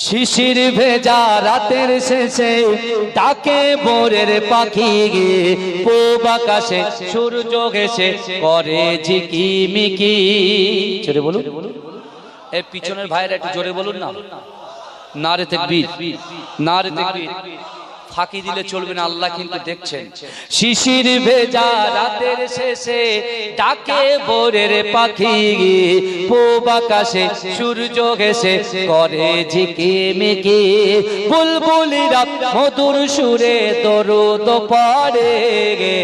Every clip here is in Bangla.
শিশির ভেজা রাতের শেষে ডাকে বোরের পাখি গিয়ে। পূব আকাশে সূর্য ঘেসে করে ঝিকি মিকি জোরে বলুন। এ পিছনের ভাইরা একটু জোরে বলুন না। নারে তেকবীর না তেকবীর ফাঁকি দিলে চলবে না আল্লাহ কিন্তু দেখছেন। শিশির ভেজা রাতের শেষে ডাকে বোরের পাখি পূব আকাশে সূর্য ঘেসে করে ঝিকি মিকি। বুলবুলিরা মধুর সুরে দরুদ পড়ে গে।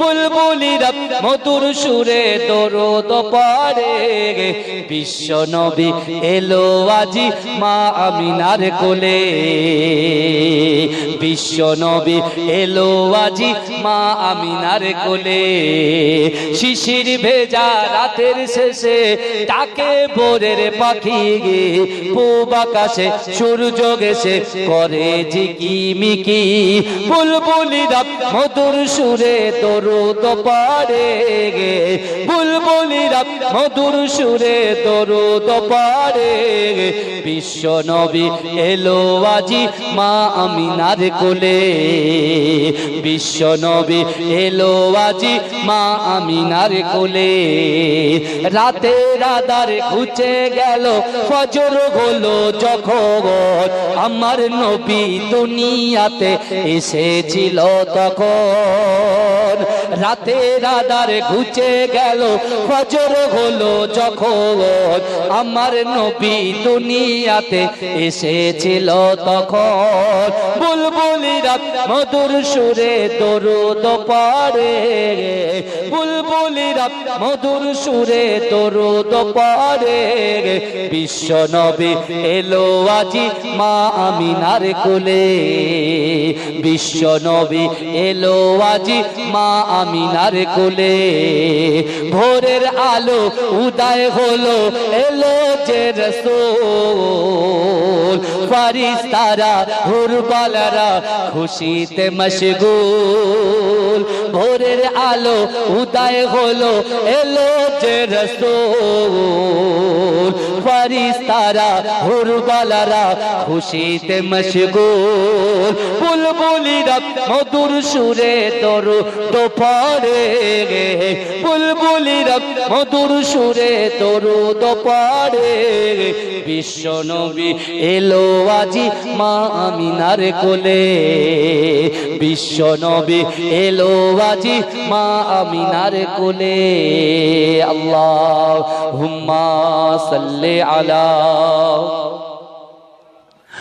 বুলবুলিরা মধুর সুরে দরুদ পড়ে গে। বিশ্ব নবী এলো আজি মা আমিনার কোলে। বিশ্ব নবী এলো আজি মা আমিনার কোলে। শিশির ভেজা রাতের শেষে ডাকে বোরের পাখি গে পূব আকাশে সূর্য গেছে করে ঝিকি মিকি। বুলবুলিরা মধুর সুরে দরুদ পারে গে। বুলবুলিরা মধুর সুরে দরুদ পারে গে। বিশ্ব নবী এলো আজি মা আমিনার কোলে। বিশ্ব নবী এলো আজি মা আমিনার কোলে। রাতে রাদার ঘুচে গেল, ফজর হলো যখন। আমার নবী দুনিয়াতে এসেছিল তখন। রাতে রাদার ঘুচে গেল ফজর হলো যখন আমার নবী দুনিয়াতে এসেছিল তখন। বুলবুলিরা মধুর সুরে দরুদ পড়ে বুলবুলিরা মধুর সুরে দরুদ পড়ে বিশ্ব নবী এলো আজি মা আমিনার কোলে। বিশ্ব নবী এলো আজি মা আমিনার কোলে। ভোরের আলো উদয় হলো, এলো যে রসোল। ফারিস্তারা, হুরবালারা খুশিতে মশগুল ভোরের আলো উদয় হলো এলো যে রসোল। ফারিস্তারা হুরবালারা খুশিতে মশগুল, বুলবুলিরা মধুর সুরে তরু দোপরে গে। বুলবুলিরা মধুর সুরে তরু দোপরে বিশ্ব নবী এলো আজি মা আমিনার কোলে। বিশ্ব নবী এলো আজি মা আমিনার কোলে। আল্লাহ হুম্মা সাল্লি আলা